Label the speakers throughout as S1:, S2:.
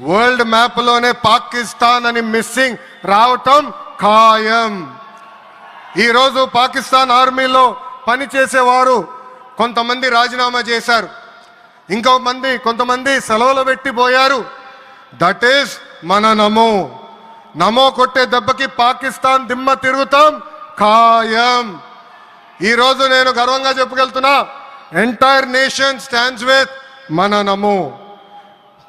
S1: World మ్యాప్లోనే Pakistan అని missing రావటం ఖాయం. ఈరోజు పాకిస్తాన్ ఆర్మీలో పనిచేసేవారు కొంతమంది రాజీనామా చేశారు. ఇంకో మంది కొంతమంది సెలవులు పెట్టిపోయారు దట్ ఈస్ మన నమో. నమో కొట్టే దెబ్బకి పాకిస్తాన్ దిమ్మ తిరుగుతాం ఖాయం. ఈరోజు నేను గర్వంగా చెప్పగలుగుతున్నా ఎంటైర్ నేషన్ స్టాండ్స్ విత్ మన నమో.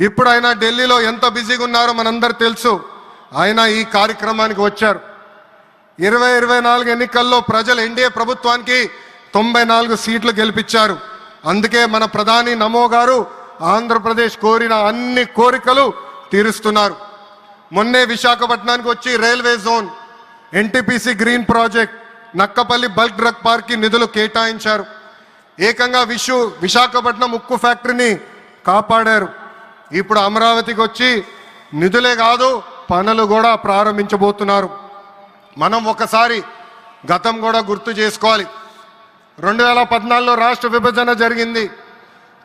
S1: ఇప్పుడు ఆయన ఢిల్లీలో ఎంత బిజీగా ఉన్నారో మనందరు తెలుసు. ఆయన ఈ కార్యక్రమానికి వచ్చారు. ఇరవై ఇరవై నాలుగు ఎన్నికల్లో ప్రజలు ఎన్డీఏ ప్రభుత్వానికి తొంభై నాలుగు సీట్లు గెలిపించారు. అందుకే మన ప్రధాని నమో గారు ఆంధ్రప్రదేశ్ కోరిన అన్ని కోరికలు తీరుస్తున్నారు. మొన్నే విశాఖపట్నానికి వచ్చి railway zone NTPC green project Nakkapalli bulk drug పార్క్కి నిధులు కేటాయించారు. ఏకంగా విషు విశాఖపట్నం ఉక్కు ఫ్యాక్టరీని కాపాడారు. ఇప్పుడు అమరావతికి వచ్చి నిధులే కాదు పనులు కూడా ప్రారంభించబోతున్నారు. మనం ఒకసారి గతం కూడా గుర్తు చేసుకోవాలి. రెండు వేల పద్నాలుగులో రాష్ట్ర విభజన జరిగింది.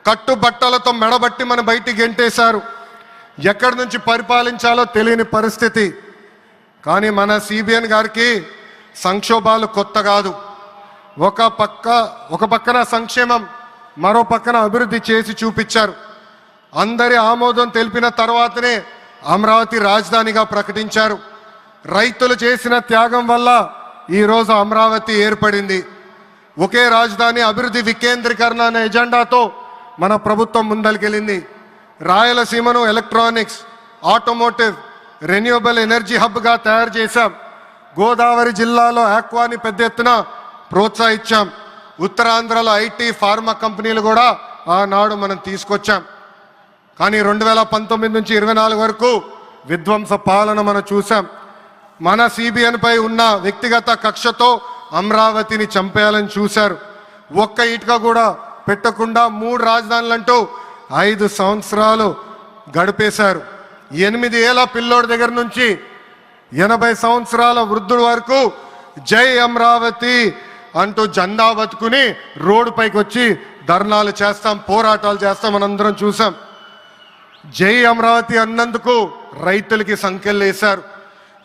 S1: కట్టుబట్టలతో మెడబట్టి మన బయటికి గెంటేశారు. ఎక్కడి నుంచి పరిపాలించాలో తెలియని పరిస్థితి. కానీ మన సిబిఎన్ గారికి సంక్షోభాలు కొత్త కాదు. ఒక పక్క ఒక పక్కన సంక్షేమం మరో పక్కన అభివృద్ధి చేసి చూపించారు. అందరి ఆమోదం తెలిపిన తర్వాతనే అమరావతి రాజధానిగా ప్రకటించారు. రైతులు చేసిన త్యాగం వల్ల ఈరోజు అమరావతి ఏర్పడింది. ఒకే రాజధాని అభివృద్ధి వికేంద్రీకరణ అనే ఎజెండాతో మన ప్రభుత్వం ముందలికెళ్ళింది రాయలసీమను ఎలక్ట్రానిక్స్ ఆటోమోటివ్ రెన్యూబుల్ ఎనర్జీ హబ్గా తయారు చేశాం. గోదావరి జిల్లాలో ఆక్వాని పెద్ద ఎత్తున ప్రోత్సహించాం. ఉత్తరాంధ్రలో ఐటీ ఫార్మా కంపెనీలు కూడా ఆనాడు మనం తీసుకొచ్చాం. కానీ రెండు వేల పంతొమ్మిది నుంచి ఇరవై నాలుగు వరకు విధ్వంస పాలన మనం చూసాం మన సిబిఎన్పై ఉన్న వ్యక్తిగత కక్షతో అమరావతిని చంపేయాలని చూశారు. ఒక్క ఇటుక కూడా పెట్టకుండా మూడు రాజధానులంటూ ఐదు సంవత్సరాలు గడిపేశారు. ఎనిమిది ఏళ్ళ పిల్లోడి దగ్గర నుంచి ఎనభై సంవత్సరాల వృద్ధుడు వరకు జై అమరావతి అంటూ జెండా బతుకుని రోడ్డుపైకి వచ్చి ధర్నాలు చేస్తాం పోరాటాలు చేస్తాం మనందరం చూసాం జై అమరావతి అన్నందుకు రైతులకి సంఖ్యలు వేశారు.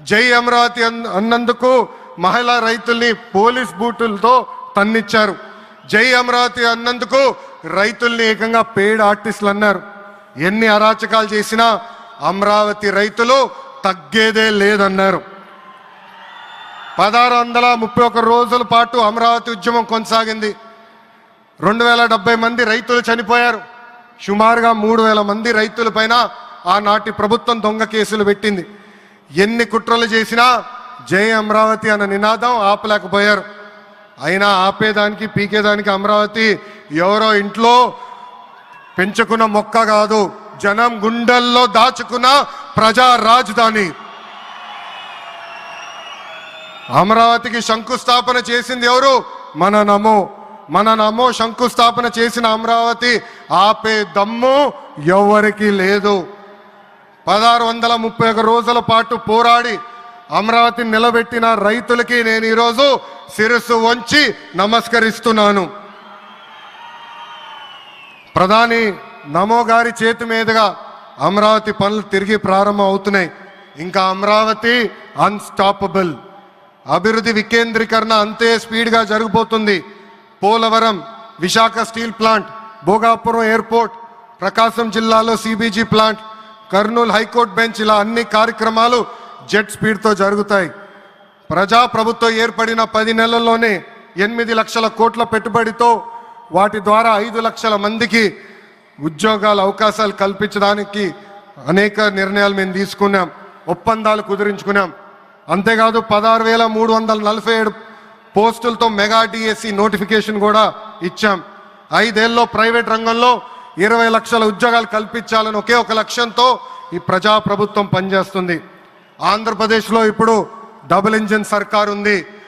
S1: జై అమరావతి అన్- అన్నందుకు మహిళా రైతుల్ని పోలీస్ బూటులతో తన్నిచ్చారు. జై అమరావతి అన్నందుకు రైతుల్ని ఏకంగా పెయిడ్ ఆర్టిస్టులు అన్నారు. ఎన్ని అరాచకాలు చేసినా అమరావతి రైతులు తగ్గేదే లేదన్నారు. పదహారు వందల ముప్పై ఒక్క రోజుల పాటు అమరావతి ఉద్యమం కొనసాగింది. రెండు వేల డెబ్బై మంది రైతులు చనిపోయారు. సుమారుగా మూడు వేల మంది రైతుల పైన ఆనాటి ప్రభుత్వం దొంగ కేసులు పెట్టింది. ఎన్ని కుట్రలు చేసినా జై అమరావతి అన్న నినాదం ఆపలేకపోయారు. అయినా ఆపేదానికి పీకేదానికి అమరావతి ఎవరో ఇంట్లో పెంచుకున్న మొక్క కాదు జనం గుండెల్లో దాచుకున్న ప్రజా రాజధాని. అమరావతికి శంకుస్థాపన చేసింది ఎవరు? మన నమో. మన నమో శంకుస్థాపన చేసిన అమరావతి ఆపే దమ్ము ఎవరికి లేదు. పదహారు వందల ముప్పై ఒక రోజుల పాటు పోరాడి అమరావతి నిలబెట్టిన రైతులకి నేను ఈరోజు శిరస్సు వంచి నమస్కరిస్తున్నాను. ప్రధాని నమో గారి చేతి మీదుగా అమరావతి పనులు తిరిగి ప్రారంభం అవుతున్నాయి. ఇంకా అమరావతి అన్స్టాపబుల్ అభివృద్ధి వికేంద్రీకరణ అంతే స్పీడ్గా జరిగిపోతుంది Polavaram Visakha steel plant Bhogapuram airport Prakasam జిల్లాలో CBG plant Kurnool high court bench ఇలా అన్ని కార్యక్రమాలు జెట్ స్పీడ్తో జరుగుతాయి. ప్రజా ప్రభుత్వం ఏర్పడిన పది నెలల్లోనే ఎనిమిది లక్షల కోట్ల పెట్టుబడితో వాటి ద్వారా ఐదు లక్షల మందికి ఉద్యోగాల అవకాశాలు కల్పించడానికి అనేక నిర్ణయాలు మేము తీసుకున్నాం ఒప్పందాలు కుదిరించుకున్నాం. అంతేకాదు పదహారు వేల మూడు వందల నలభై ఏడు పోస్టులతో మెగా డిఎస్సి నోటిఫికేషన్ కూడా ఇచ్చాం. ఐదేళ్ళలో ప్రైవేట్ రంగంలో ఇరవై లక్షల ఉద్యోగాలు కల్పించాలని ఒకే ఒక లక్ష్యంతో ఈ ప్రజా ప్రభుత్వం పనిచేస్తుంది. ఆంధ్రప్రదేశ్లో ఇప్పుడు డబుల్ ఇంజిన్ సర్కార్ ఉంది